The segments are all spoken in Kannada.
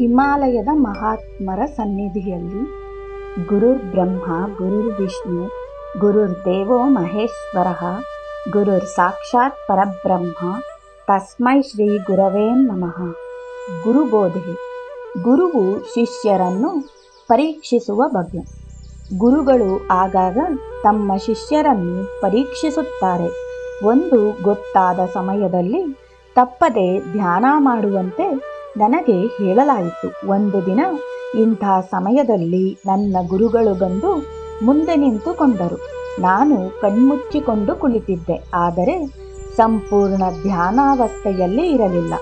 ಹಿಮಾಲಯದ ಮಹಾತ್ಮರ ಸನ್ನಿಧಿಯಲ್ಲಿ ಗುರುರ್ ಬ್ರಹ್ಮ, ಗುರುರ್ ವಿಷ್ಣು, ಗುರುರ್ ದೇವೋ ಮಹೇಶ್ವರ, ಗುರುರ್ ಸಾಕ್ಷಾತ್ ಪರಬ್ರಹ್ಮ, ತಸ್ಮೈ ಶ್ರೀ ಗುರವೇ ನಮಃ. ಗುರುಬೋಧೆ ಗುರುವು ಶಿಷ್ಯರನ್ನು ಪರೀಕ್ಷಿಸುವ ಬಗ್ಗೆ ಗುರುಗಳು ಆಗಾಗ ತಮ್ಮ ಶಿಷ್ಯರನ್ನು ಪರೀಕ್ಷಿಸುತ್ತಾರೆ. ಒಂದು ಗೊತ್ತಾದ ಸಮಯದಲ್ಲಿ ತಪ್ಪದೆ ಧ್ಯಾನ ಮಾಡುವಂತೆ ನನಗೆ ಹೇಳಲಾಯಿತು, ಒಂದು ದಿನ ಇಂಥ ಸಮಯದಲ್ಲಿ ನನ್ನ ಗುರುಗಳು ಬಂದು ಮುಂದೆ ನಿಂತುಕೊಂಡರು ನಾನು ಕಣ್ಮುಚ್ಚಿಕೊಂಡು ಕುಳಿತಿದ್ದೆ, ಆದರೆ ಸಂಪೂರ್ಣ ಧ್ಯಾನಾವಸ್ಥೆಯಲ್ಲಿ ಇರಲಿಲ್ಲ.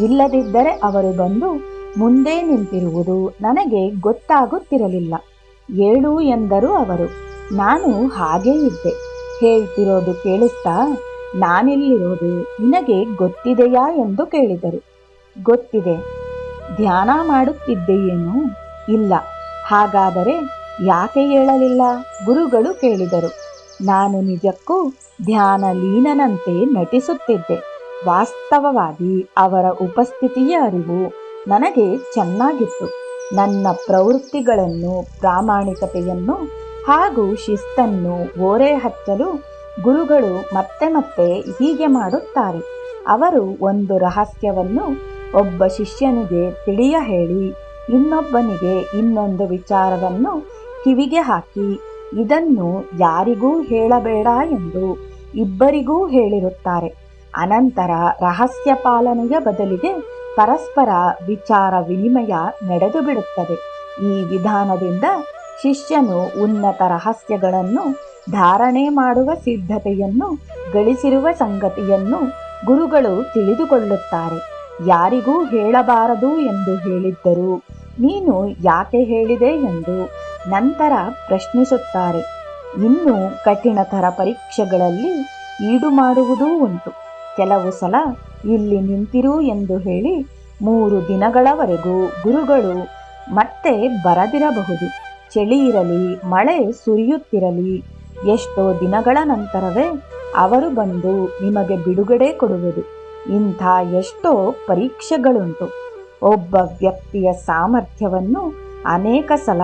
ಇಲ್ಲದಿದ್ದರೆ ಅವರು ಬಂದು ಮುಂದೆ ನಿಂತಿರುವುದು ನನಗೆ ಗೊತ್ತಾಗುತ್ತಿರಲಿಲ್ಲ. ಏಳು ಎಂದರು ಅವರು. ನಾನು ಹಾಗೇ ಇದ್ದೆ. ಹೇಳ್ತಿರೋದು ಕೇಳುತ್ತಾ, ನಾನಿಲ್ಲಿರೋದು ನಿನಗೆ ಗೊತ್ತಿದೆಯಾ? ಎಂದು ಕೇಳಿದರು. ಗೊತ್ತಿದೆ. ಧ್ಯಾನ ಮಾಡುತ್ತಿದ್ದೆಯೇನು ಇಲ್ಲ. ಹಾಗಾದರೆ ಯಾಕೆ ಹೇಳಲಿಲ್ಲ? ಗುರುಗಳು ಕೇಳಿದರು. ನಾನು ನಿಜಕ್ಕೂ ಧ್ಯಾನ ಲೀನನಂತೆ ನಟಿಸುತ್ತಿದ್ದೆ. ವಾಸ್ತವವಾಗಿ ಅವರ ಉಪಸ್ಥಿತಿಯ ಅರಿವು ನನಗೆ ಚೆನ್ನಾಗಿತ್ತು. ನನ್ನ ಪ್ರವೃತ್ತಿಗಳನ್ನು, ಪ್ರಾಮಾಣಿಕತೆಯನ್ನು ಹಾಗೂ ಶಿಸ್ತನ್ನು ಓರೆ ಹಚ್ಚಲು ಗುರುಗಳು ಮತ್ತೆ ಮತ್ತೆ ಹೀಗೆ ಮಾಡುತ್ತಾರೆ. ಅವರು ಒಂದು ರಹಸ್ಯವನ್ನು ಒಬ್ಬ ಶಿಷ್ಯನಿಗೆ ತಿಳಿಯ ಹೇಳಿ, ಇನ್ನೊಬ್ಬನಿಗೆ ಇನ್ನೊಂದು ವಿಚಾರವನ್ನು ಕಿವಿಗೆ ಹಾಕಿ, ಇದನ್ನು ಯಾರಿಗೂ ಹೇಳಬೇಡ ಎಂದು ಇಬ್ಬರಿಗೂ ಹೇಳಿರುತ್ತಾರೆ. ಅನಂತರ ರಹಸ್ಯ ಪಾಲನೆಯ ಬದಲಿಗೆ ಪರಸ್ಪರ ವಿಚಾರ ವಿನಿಮಯ ನಡೆದು ಬಿಡುತ್ತದೆ. ಈ ವಿಧಾನದಿಂದ ಶಿಷ್ಯನು ಉನ್ನತ ರಹಸ್ಯಗಳನ್ನು ಧಾರಣೆ ಮಾಡುವ ಸಿದ್ಧತೆಯನ್ನು, ಗಳಿಸಿರುವ ಸಂಗತಿಯನ್ನು ಗುರುಗಳು ತಿಳಿದುಕೊಳ್ಳುತ್ತಾರೆ. ಯಾರಿಗೂ ಹೇಳಬಾರದು ಎಂದು ಹೇಳಿದ್ದರು. ನೀನು ಯಾಕೆ ಹೇಳಿದೆ ಎಂದು ನಂತರ ಪ್ರಶ್ನಿಸುತ್ತಾರೆ. ಇನ್ನು ಕಠಿಣತರ ಪರೀಕ್ಷೆಗಳಲ್ಲಿ ಈಡು ಮಾಡುವುದೂ ಉಂಟು. ಕೆಲವು ಸಲ ಇಲ್ಲಿ ನಿಂತಿರು ಎಂದು ಹೇಳಿ ಮೂರು ದಿನಗಳವರೆಗೂ ಗುರುಗಳು ಮತ್ತೆ ಬರದಿರಬಹುದು. ಚಳಿ ಇರಲಿ, ಮಳೆ ಸುರಿಯುತ್ತಿರಲಿ, ಎಷ್ಟೋ ದಿನಗಳ ನಂತರವೇ ಅವರು ಬಂದು ನಿಮಗೆ ಬಿಡುಗಡೆ ಕೊಡುವುದು ಇಂಥ ಎಷ್ಟೋ ಪರೀಕ್ಷೆಗಳುಂಟು. ಒಬ್ಬ ವ್ಯಕ್ತಿಯ ಸಾಮರ್ಥ್ಯವನ್ನು ಅನೇಕ ಸಲ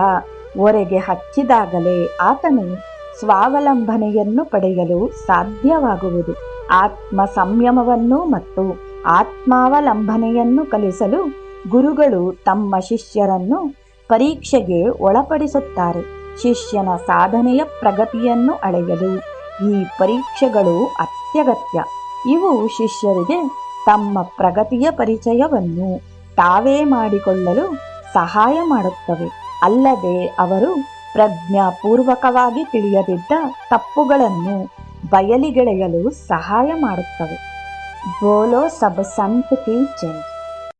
ಒರೆಗೆ ಹಚ್ಚಿದಾಗಲೇ ಆತನು ಸ್ವಾವಲಂಬನೆಯನ್ನು ಪಡೆಯಲು ಸಾಧ್ಯವಾಗುವುದು. ಆತ್ಮ ಸಂಯಮವನ್ನು ಮತ್ತು ಆತ್ಮಾವಲಂಬನೆಯನ್ನು ಕಲಿಸಲು ಗುರುಗಳು ತಮ್ಮ ಶಿಷ್ಯರನ್ನು ಪರೀಕ್ಷೆಗೆ ಒಳಪಡಿಸುತ್ತಾರೆ. ಶಿಷ್ಯನ ಸಾಧನೆಯ ಪ್ರಗತಿಯನ್ನು ಅಳೆಯಲು ಈ ಪರೀಕ್ಷೆಗಳು ಅತ್ಯಗತ್ಯ. ಇವು ಶಿಷ್ಯರಿಗೆ ತಮ್ಮ ಪ್ರಗತಿಯ ಪರಿಚಯವನ್ನು ತಾವೇ ಮಾಡಿಕೊಳ್ಳಲು ಸಹಾಯ ಮಾಡುತ್ತವೆ. ಅಲ್ಲದೆ ಅವರು ಪ್ರಜ್ಞಾಪೂರ್ವಕವಾಗಿ ತಿಳಿಯದಿದ್ದ ತಪ್ಪುಗಳನ್ನು ಬಯಲಿಗೆಳೆಯಲು ಸಹಾಯ ಮಾಡುತ್ತವೆ. ಬೋಲೋ ಸಬ್ ಸಂತ್